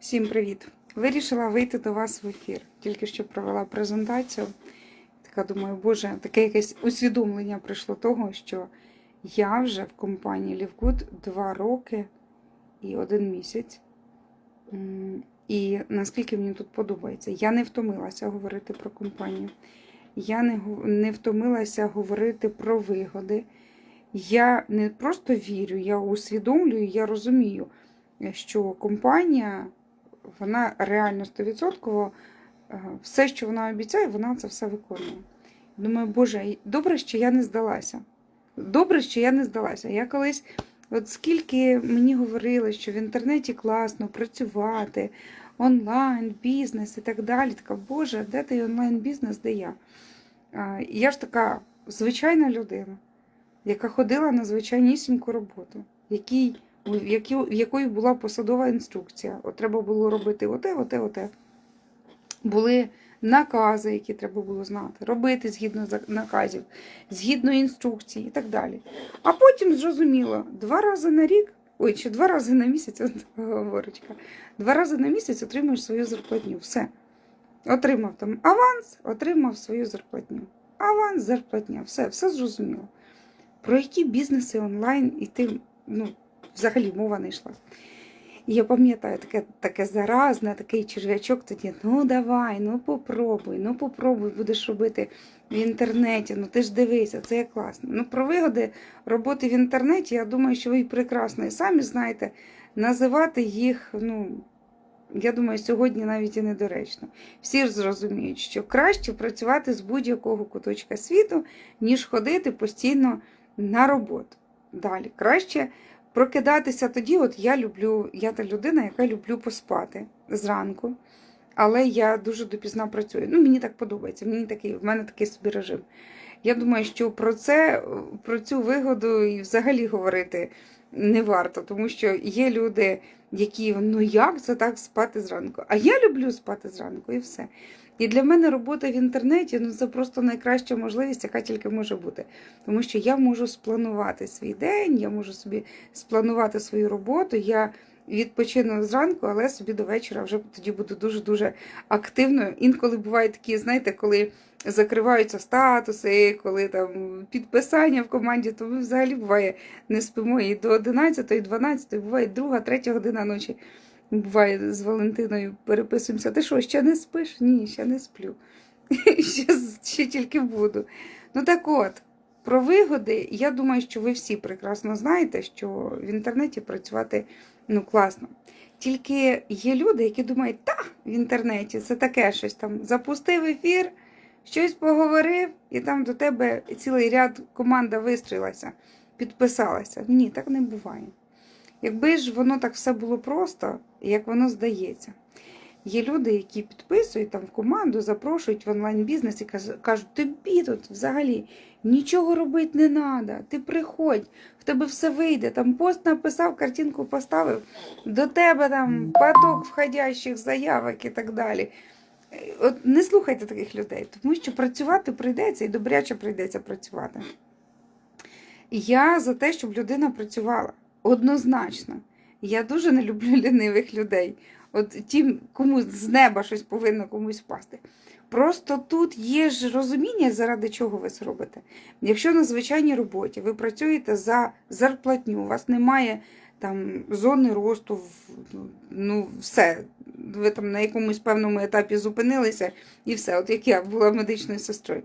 Всім привіт! Вирішила вийти до вас в ефір. Тільки що провела презентацію. Така думаю, боже, таке якесь усвідомлення прийшло того, що я вже в компанії Лівгуд два роки і один місяць. І наскільки мені тут подобається, я не втомилася говорити про компанію. Я не, не втомилася говорити про вигоди. Я не просто вірю, я усвідомлюю, я розумію, що компанія, вона реально 100% е, все, що вона обіцяє, вона це все виконує. Думаю, Боже, добре, що я не здалася. Добре, що я не здалася. Я колись, от скільки мені говорили, що в інтернеті класно працювати, онлайн, бізнес і так далі. Така, Боже, де той онлайн-бізнес, де я? Я ж така звичайна людина, яка ходила на звичайнісіньку роботу, якій в якої була посадова інструкція. От треба було робити оте, оте, оте. Були накази, які треба було знати, робити згідно наказів, згідно інструкцій і так далі. А потім зрозуміло, два рази на рік, ой, чи два рази на місяць, говорочка, два рази на місяць отримуєш свою зарплатню. Все. Отримав там аванс, отримав свою зарплатню. Аванс, зарплатня, все, все зрозуміло. Про які бізнеси онлайн іти, ну, взагалі мова не йшла. І я пам'ятаю, таке, таке заразне, такий черв'ячок тоді, ну давай, ну попробуй, ну попробуй, будеш робити в інтернеті, ну ти ж дивися, це є класно. Ну, про вигоди роботи в інтернеті, я думаю, що ви прекрасно і самі знаєте, називати їх, ну, я думаю, сьогодні навіть і недоречно. Всі ж зрозуміють, що краще працювати з будь-якого куточка світу, ніж ходити постійно на роботу. Далі краще прокидатися тоді. От я люблю, я та людина, яка люблю поспати зранку, але я дуже допізна працюю. Ну, мені так подобається, мені такий, в мене такий собі режим. Я думаю, що про це, про цю вигоду і взагалі говорити не варто, тому що є люди, які ну як це так спати зранку? А я люблю спати зранку і все. І для мене робота в інтернеті ну це просто найкраща можливість, яка тільки може бути. Тому що я можу спланувати свій день, я можу собі спланувати свою роботу. Я відпочину зранку, але собі до вечора вже тоді буду дуже-дуже активною. Інколи бувають такі, знаєте, коли закриваються статуси, коли там підписання в команді, то ми взагалі буває не спимо і до 11, 12, буває друга, третя година ночі. Буває з Валентиною переписуємося. Ти що, ще не спиш? Ні, ще не сплю. ще, ще тільки буду. Ну так от, про вигоди, я думаю, що ви всі прекрасно знаєте, що в інтернеті працювати ну, класно. Тільки є люди, які думають, та в інтернеті це таке щось там запустив ефір, щось поговорив, і там до тебе цілий ряд команда вистрілася, підписалася. Ні, так не буває. Якби ж воно так все було просто, як воно здається. Є люди, які підписують там в команду, запрошують в онлайн-бізнес і кажуть, тобі тут взагалі нічого робити не треба, ти приходь, в тебе все вийде. Там пост написав, картинку поставив, до тебе там поток входящих заявок і так далі. От не слухайте таких людей, тому що працювати прийдеться і добряче прийдеться працювати. Я за те, щоб людина працювала. Однозначно. Я дуже не люблю лінивих людей. От тим, кому з неба щось повинно комусь впасти. Просто тут є ж розуміння, заради чого ви це робите. Якщо на звичайній роботі ви працюєте за зарплатню, у вас немає там зони росту, ну все, ви там на якомусь певному етапі зупинилися і все, от як я була медичною сестрою.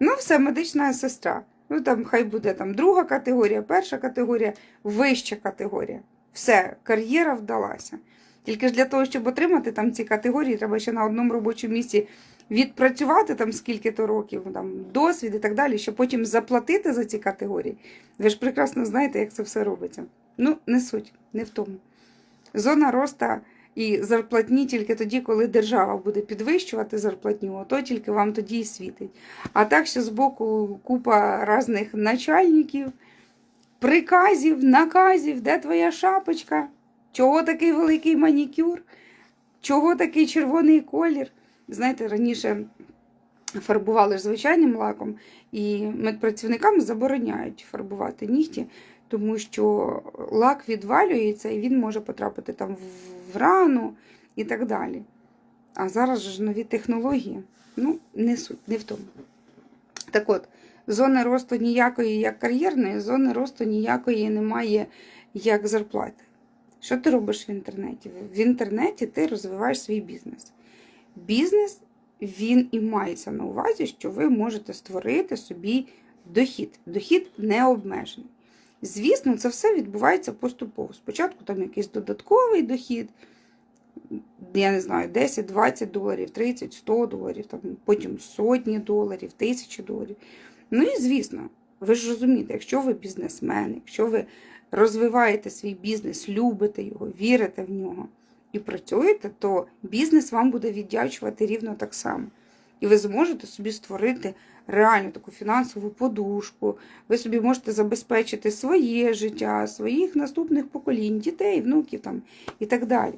Ну, все, медична сестра. Ну там хай буде там друга категорія, перша категорія, вища категорія. Все, кар'єра вдалася. Тільки ж для того, щоб отримати там ці категорії, треба ще на одному робочому місці відпрацювати там скільки-то років, там досвід і так далі, щоб потім заплатити за ці категорії. Ви ж прекрасно знаєте, як це все робиться. Ну, не суть, не в тому. Зона роста і зарплатні тільки тоді, коли держава буде підвищувати зарплатню, ото тільки вам тоді і світить. А так ще збоку купа різних начальників, приказів, наказів, де твоя шапочка, чого такий великий манікюр, чого такий червоний колір. Знаєте, раніше фарбували ж звичайним лаком, і медпрацівникам забороняють фарбувати нігті, тому що лак відвалюється і він може потрапити там в- рану і так далі. А зараз ж нові технології. Ну, не суть, не в тому. Так от, зони росту ніякої як кар'єрної, зони росту ніякої немає як зарплати. Що ти робиш в інтернеті? В інтернеті ти розвиваєш свій бізнес. Бізнес він і мається на увазі, що ви можете створити собі дохід. Дохід не обмежений. Звісно, це все відбувається поступово. Спочатку там якийсь додатковий дохід, я не знаю, 10, 20 доларів, 30, 100 доларів, там, потім сотні доларів, тисячі доларів. Ну і звісно, ви ж розумієте, якщо ви бізнесмен, якщо ви розвиваєте свій бізнес, любите його, вірите в нього і працюєте, то бізнес вам буде віддячувати рівно так само. І ви зможете собі створити реальну таку фінансову подушку. Ви собі можете забезпечити своє життя, своїх наступних поколінь, дітей, внуків там, і так далі.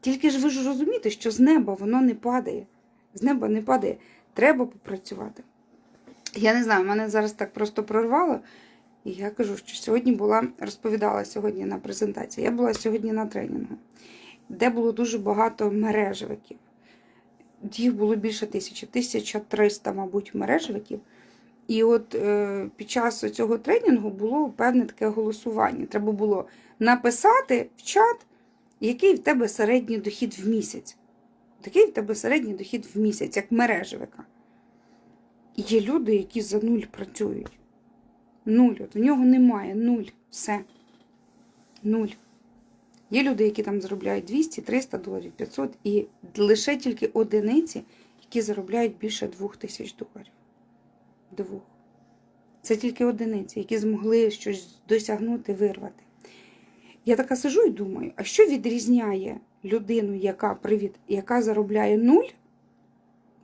Тільки ж ви ж розумієте, що з неба воно не падає. З неба не падає. Треба попрацювати. Я не знаю, мене зараз так просто прорвало. І я кажу, що сьогодні була, розповідала сьогодні на презентації. Я була сьогодні на тренінгу, де було дуже багато мережевиків. Їх було більше тисячі, 1300, мабуть, мережевиків. І от е, під час цього тренінгу було певне таке голосування. Треба було написати в чат, який в тебе середній дохід в місяць. Такий в тебе середній дохід в місяць, як мережевика. І є люди, які за нуль працюють. Нуль. От в нього немає нуль. Все. Нуль. Є люди, які там заробляють 200, 300 доларів, 500, і лише тільки одиниці, які заробляють більше 2000 доларів. Двох. Це тільки одиниці, які змогли щось досягнути, вирвати. Я така сижу і думаю, а що відрізняє людину, яка привіт, яка заробляє нуль,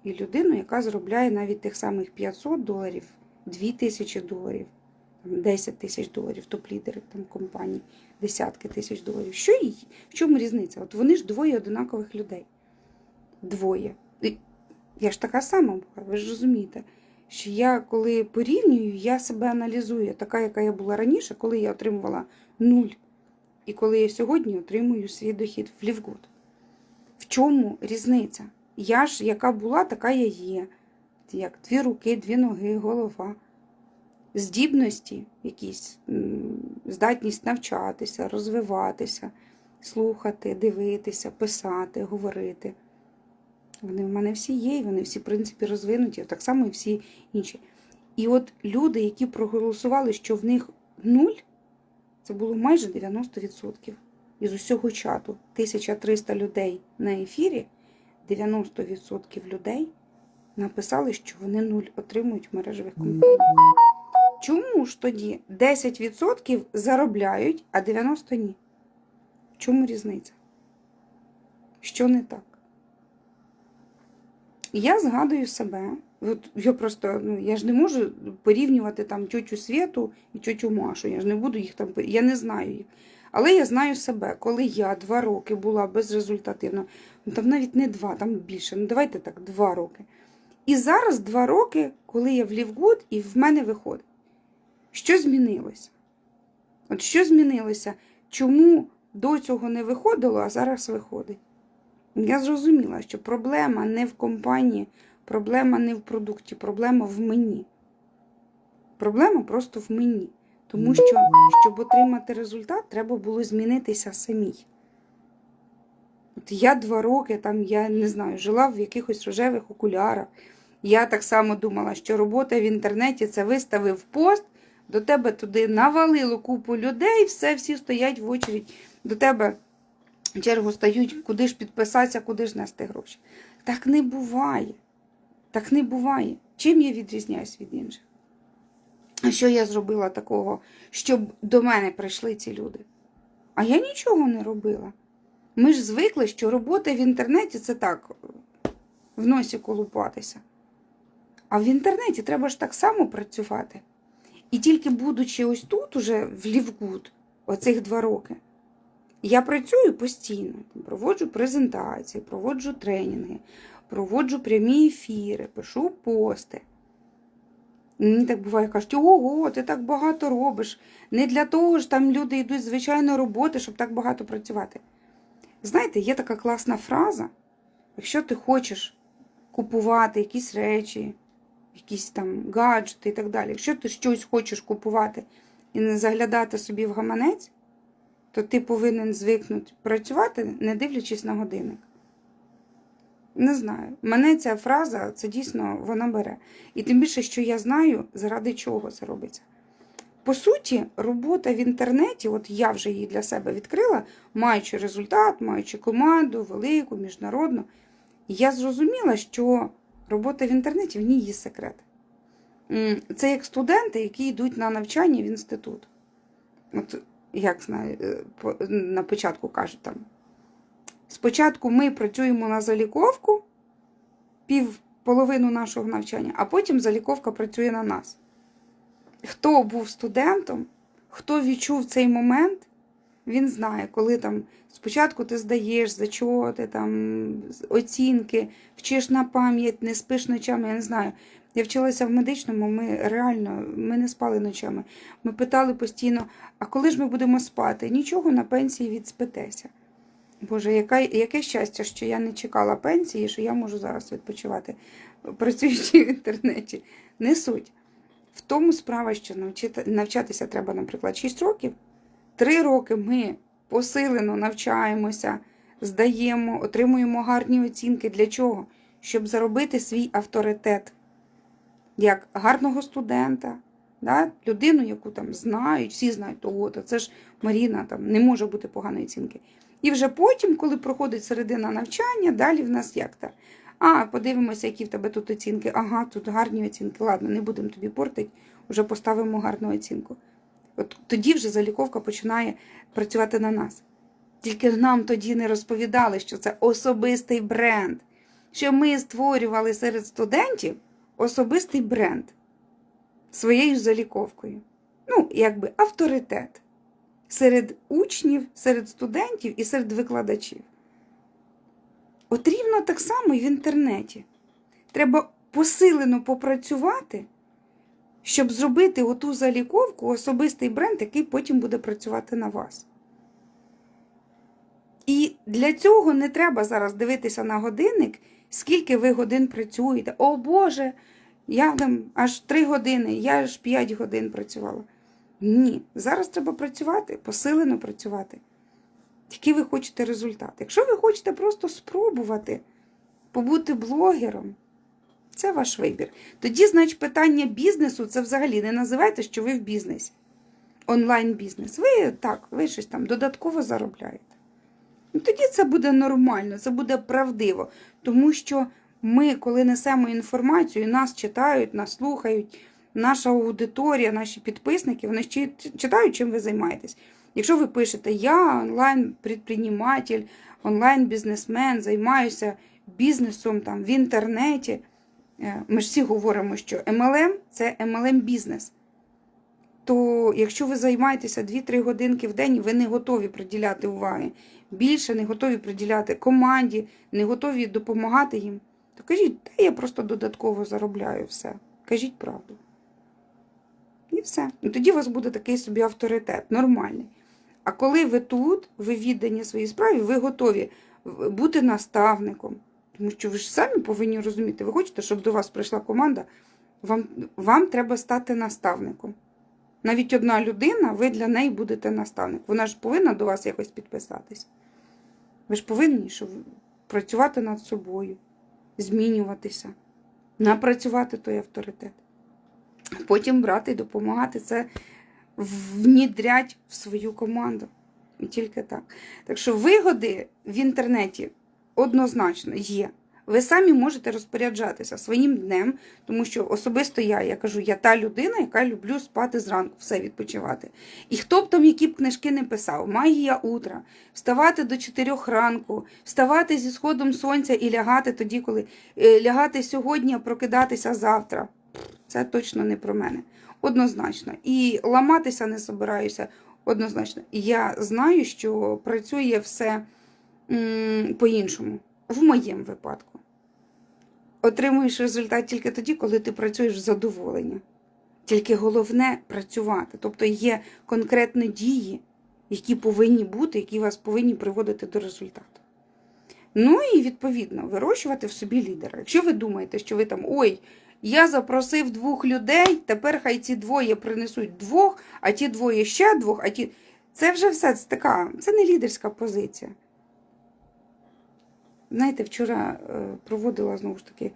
і людину, яка заробляє навіть тих самих 500 доларів, 2000 доларів, 10 тисяч доларів, топ-лідери там компаній, десятки тисяч доларів. Що їй? В чому різниця? От вони ж двоє одинакових людей. Двоє. Я ж така сама була, ви ж розумієте, що я коли порівнюю, я себе аналізую, така, яка я була раніше, коли я отримувала нуль. І коли я сьогодні отримую свій дохід в Лівгуд. В чому різниця? Я ж, яка була, така я є. Як дві руки, дві ноги, голова. Здібності, якісь, здатність навчатися, розвиватися, слухати, дивитися, писати, говорити. Вони в мене всі є, і вони всі, в принципі, розвинуті, так само і всі інші. І от люди, які проголосували, що в них нуль, це було майже 90%. Із усього чату 1300 людей на ефірі, 90% людей написали, що вони нуль отримують в мережевих компаніях. Чому ж тоді 10% заробляють, а 90% ні? В чому різниця? Що не так? Я згадую себе. От я просто, ну, я ж не можу порівнювати там тьотю Світу і тьотю Машу. Я ж не буду їх там, я не знаю їх. Але я знаю себе, коли я два роки була безрезультативно, ну там навіть не два, там більше. Ну давайте так, два роки. І зараз два роки, коли я в Лівгуд і в мене виходить. Що змінилося? От що змінилося? Чому до цього не виходило, а зараз виходить? Я зрозуміла, що проблема не в компанії, проблема не в продукті, проблема в мені. Проблема просто в мені. Тому що, щоб отримати результат, треба було змінитися самій. От я два роки, там, я не знаю, жила в якихось рожевих окулярах. Я так само думала, що робота в інтернеті це виставив пост, до тебе туди навалило купу людей, все, всі стоять в очередь, до тебе чергу стають, куди ж підписатися, куди ж нести гроші. Так не буває. Так не буває. Чим я відрізняюсь від інших? А що я зробила такого, щоб до мене прийшли ці люди? А я нічого не робила. Ми ж звикли, що робота в інтернеті це так, в носі колупатися. А в інтернеті треба ж так само працювати. І тільки будучи ось тут, уже в Лівгуд, оцих два роки, я працюю постійно, проводжу презентації, проводжу тренінги, проводжу прямі ефіри, пишу пости. Мені так буває, кажуть, ого, ти так багато робиш. Не для того ж там люди йдуть, звичайно, роботи, щоб так багато працювати. Знаєте, є така класна фраза. Якщо ти хочеш купувати якісь речі, якісь там гаджети і так далі, якщо ти щось хочеш купувати і не заглядати собі в гаманець, то ти повинен звикнути працювати, не дивлячись на годинник. Не знаю. Мене ця фраза, це дійсно вона бере. І тим більше, що я знаю, заради чого це робиться. По суті, робота в інтернеті, от я вже її для себе відкрила, маючи результат, маючи команду, велику, міжнародну, я зрозуміла, що робота в інтернеті в ній є секрет. Це як студенти, які йдуть на навчання в інститут. От як е, на початку кажуть там. Спочатку ми працюємо на заліковку пів половину нашого навчання, а потім заліковка працює на нас. Хто був студентом, хто відчув цей момент, він знає, коли там спочатку ти здаєш зачоти, там оцінки, вчиш на пам'ять, не спиш ночами, я не знаю. Я вчилася в медичному, ми реально ми не спали ночами. Ми питали постійно, а коли ж ми будемо спати? Нічого на пенсії відспитеся. Боже, яка, яке щастя, що я не чекала пенсії, що я можу зараз відпочивати, працюючи в інтернеті. Не суть. В тому справа, що навчити, навчатися треба, наприклад, 6 років. 3 роки ми посилено навчаємося, здаємо, отримуємо гарні оцінки. Для чого? Щоб заробити свій авторитет як гарного студента, да? людину, яку там знають, всі знають, того, то це ж Маріна, там не може бути поганої оцінки. І вже потім, коли проходить середина навчання, далі в нас як то. А, подивимося, які в тебе тут оцінки. Ага, тут гарні оцінки. Ладно, не будемо тобі портити, вже поставимо гарну оцінку. От тоді вже заліковка починає працювати на нас. Тільки нам тоді не розповідали, що це особистий бренд, що ми створювали серед студентів особистий бренд своєю заліковкою. Ну, якби авторитет серед учнів, серед студентів і серед викладачів. От рівно так само і в інтернеті. Треба посилено попрацювати, щоб зробити оту заліковку, особистий бренд, який потім буде працювати на вас. І для цього не треба зараз дивитися на годинник, скільки ви годин працюєте. О Боже, я там аж 3 години, я аж 5 годин працювала. Ні, зараз треба працювати, посилено працювати. Який ви хочете результат? Якщо ви хочете просто спробувати побути блогером, це ваш вибір. Тоді, значить, питання бізнесу це взагалі не називайте, що ви в бізнесі. Онлайн-бізнес. Ви так, ви щось там додатково заробляєте. Ну, тоді це буде нормально, це буде правдиво. Тому що ми, коли несемо інформацію, нас читають, нас слухають, наша аудиторія, наші підписники, вони читають, чим ви займаєтесь. Якщо ви пишете, я онлайн-предприниматель, онлайн-бізнесмен, займаюся бізнесом там, в інтернеті, ми ж всі говоримо, що MLM – це MLM-бізнес. То якщо ви займаєтеся 2-3 годинки в день, ви не готові приділяти уваги, більше не готові приділяти команді, не готові допомагати їм, то кажіть, та я просто додатково заробляю все. Кажіть правду. І все. І тоді у вас буде такий собі авторитет, нормальний. А коли ви тут, ви віддані своїй справі, ви готові бути наставником. Тому що ви ж самі повинні розуміти, ви хочете, щоб до вас прийшла команда, вам, вам треба стати наставником. Навіть одна людина, ви для неї будете наставник. Вона ж повинна до вас якось підписатись. Ви ж повинні щоб працювати над собою, змінюватися, напрацювати той авторитет. Потім брати і допомагати це внідрять в свою команду. І тільки так. Так що вигоди в інтернеті однозначно є. Ви самі можете розпоряджатися своїм днем, тому що особисто я, я кажу, я та людина, яка люблю спати зранку, все відпочивати. І хто б там які б книжки не писав, магія утра, вставати до 4 ранку, вставати зі сходом сонця і лягати тоді, коли е, лягати сьогодні, а прокидатися завтра. Це точно не про мене. Однозначно. І ламатися не собираюся однозначно. Я знаю, що працює все по-іншому. В моєму випадку. Отримуєш результат тільки тоді, коли ти працюєш з задоволення. Тільки головне працювати. Тобто є конкретні дії, які повинні бути, які вас повинні приводити до результату. Ну і відповідно вирощувати в собі лідера. Якщо ви думаєте, що ви там ой, я запросив двох людей, тепер хай ці двоє принесуть двох, а ті двоє ще двох, а ті. Це вже все це така, це не лідерська позиція. Знаєте, вчора е, проводила знову ж таки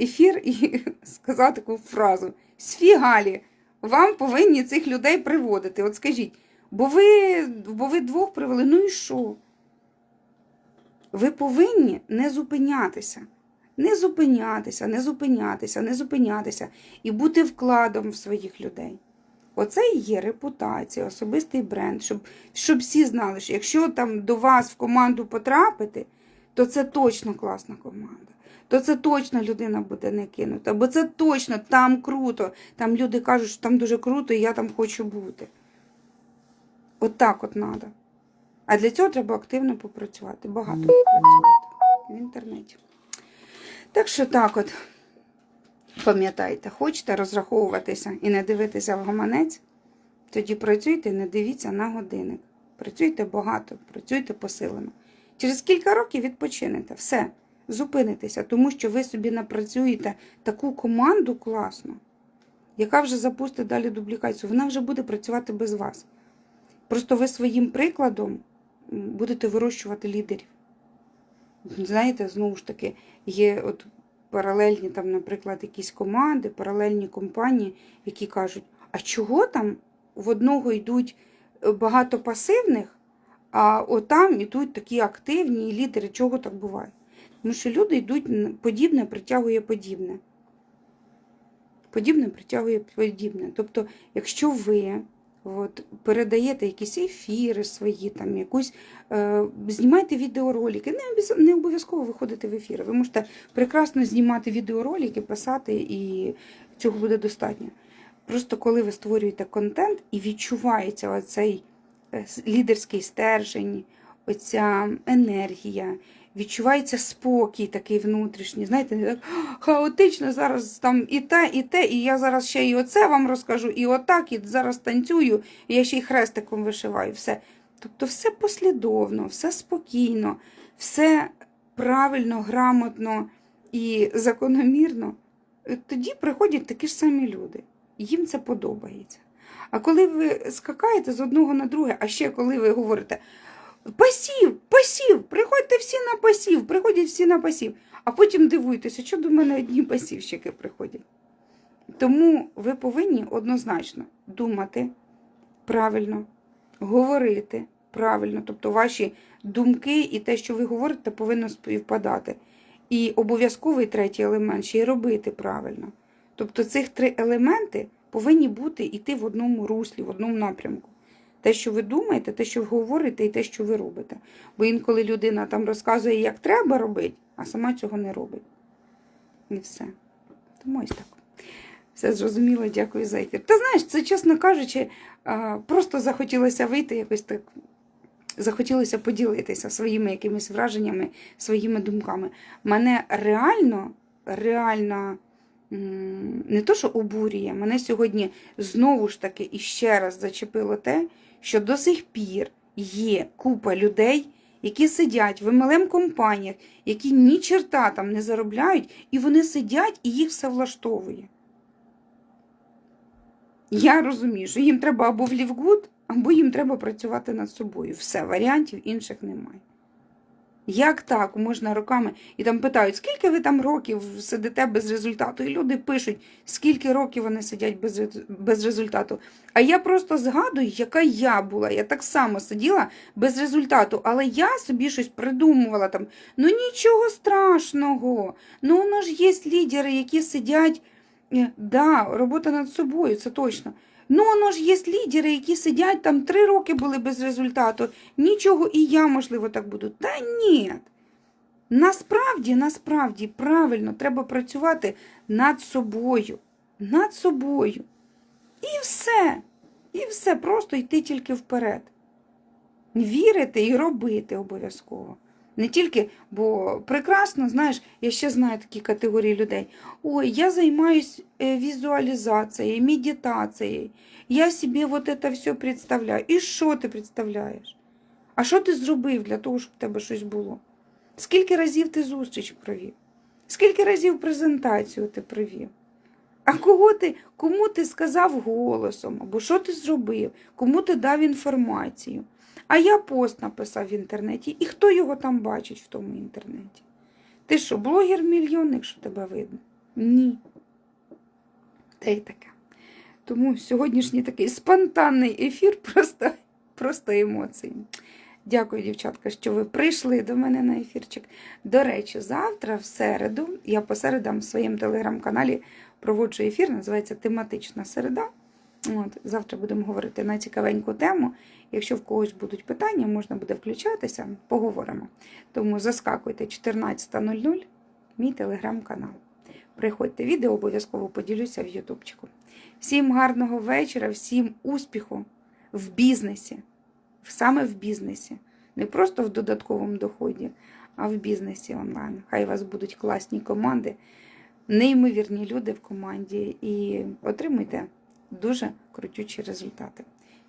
ефір і сказала таку фразу: Сфігалі, вам повинні цих людей приводити. От скажіть, бо ви, бо ви двох привели, ну і що? Ви повинні не зупинятися. Не зупинятися, не зупинятися, не зупинятися і бути вкладом в своїх людей. Оце і є репутація, особистий бренд, щоб, щоб всі знали, що якщо там до вас в команду потрапити, то це точно класна команда. То це точно людина буде не кинута, бо це точно там круто. Там люди кажуть, що там дуже круто, і я там хочу бути. От так от треба. А для цього треба активно попрацювати, багато попрацювати в інтернеті. Так що так от, пам'ятайте, хочете розраховуватися і не дивитися в гаманець, тоді працюйте, і не дивіться на годинник. Працюйте багато, працюйте посилено. Через кілька років відпочинете. Все, зупинитеся, тому що ви собі напрацюєте таку команду класну, яка вже запустить далі дублікацію. Вона вже буде працювати без вас. Просто ви своїм прикладом будете вирощувати лідерів. Знаєте, знову ж таки, є от паралельні, там, наприклад, якісь команди, паралельні компанії, які кажуть, а чого там в одного йдуть багато пасивних, а отам йдуть такі активні лідери, чого так буває? Тому що люди йдуть, подібне притягує подібне. Подібне притягує подібне. Тобто, якщо ви От, передаєте якісь ефіри свої, там, якусь, е, знімайте відеоролики. Не, не обов'язково виходити в ефір. Ви можете прекрасно знімати відеоролики, писати, і цього буде достатньо. Просто коли ви створюєте контент і відчувається оцей лідерський стержень, оця енергія, відчувається спокій такий внутрішній. Знаєте, так хаотично зараз там і те, і те, і я зараз ще і оце вам розкажу, і отак, і зараз танцюю, і я ще й хрестиком вишиваю. Все. Тобто все послідовно, все спокійно, все правильно, грамотно і закономірно. Е, Тоді приходять такі ж самі люди. Їм це подобається. А коли ви скакаєте з одного на друге, а ще коли ви говорите пасів, пасів, приходьте всі на пасів, приходять всі на пасів, а потім дивуєтеся, що до мене одні пасівщики приходять. Тому ви повинні однозначно думати правильно, говорити правильно, тобто ваші думки і те, що ви говорите, повинно співпадати. І обов'язковий третій елемент ще й робити правильно. Тобто цих три елементи повинні бути йти в одному руслі, в одному напрямку. Те, що ви думаєте, те, що ви говорите, і те, що ви робите. Бо інколи людина там розказує, як треба робити, а сама цього не робить. І все. Тому ось так. Все зрозуміло, дякую за ефір. Та знаєш, це, чесно кажучи, просто захотілося вийти якось так. Захотілося поділитися своїми якимись враженнями, своїми думками. Мене реально, реально не то, що обурює, мене сьогодні знову ж таки і ще раз зачепило те, що до сих пір є купа людей, які сидять в MLM компаніях, які ні черта там не заробляють, і вони сидять і їх все влаштовує. Я розумію, що їм треба або в Лівгуд, або їм треба працювати над собою. Все, варіантів інших немає. Як так можна роками? І там питають, скільки ви там років сидите без результату? І люди пишуть, скільки років вони сидять без, без результату. А я просто згадую, яка я була. Я так само сиділа без результату, але я собі щось придумувала там. Ну нічого страшного. Ну воно ж є лідери, які сидять. Е, Да, робота над собою, це точно. Ну, воно ж є лідери, які сидять там три роки були без результату. Нічого, і я, можливо, так буду. Та ні. Насправді, насправді, правильно, треба працювати над собою. Над собою. І все. І все, просто йти тільки вперед. Вірити і робити обов'язково. Не тільки, бо прекрасно, знаєш, я ще знаю такі категорії людей. Ой, я займаюсь е, візуалізацією, медитацією. Я собі вот это все представляю. І що ти представляєш? А що ти зробив для того, щоб в тебе щось було? Скільки разів ти зустріч провів? Скільки разів презентацію ти провів? А кого ти, кому ти сказав голосом, або що ти зробив, кому ти дав інформацію? А я пост написав в інтернеті, і хто його там бачить в тому інтернеті? Ти що, блогер-мільйонник, що тебе видно? Ні. Та й таке. Тому сьогоднішній такий спонтанний ефір, просто, просто емоції. Дякую, дівчатка, що ви прийшли до мене на ефірчик. До речі, завтра, в середу, я по середам в своєму телеграм-каналі проводжу ефір, називається Тематична середа. От, завтра будемо говорити на цікавеньку тему. Якщо в когось будуть питання, можна буде включатися, поговоримо. Тому заскакуйте 14.00, мій телеграм-канал. Приходьте, відео обов'язково поділюся в Ютубчику. Всім гарного вечора, всім успіху в бізнесі, саме в бізнесі. Не просто в додатковому доході, а в бізнесі онлайн. Хай у вас будуть класні команди, неймовірні люди в команді і отримуйте дуже крутючі результати.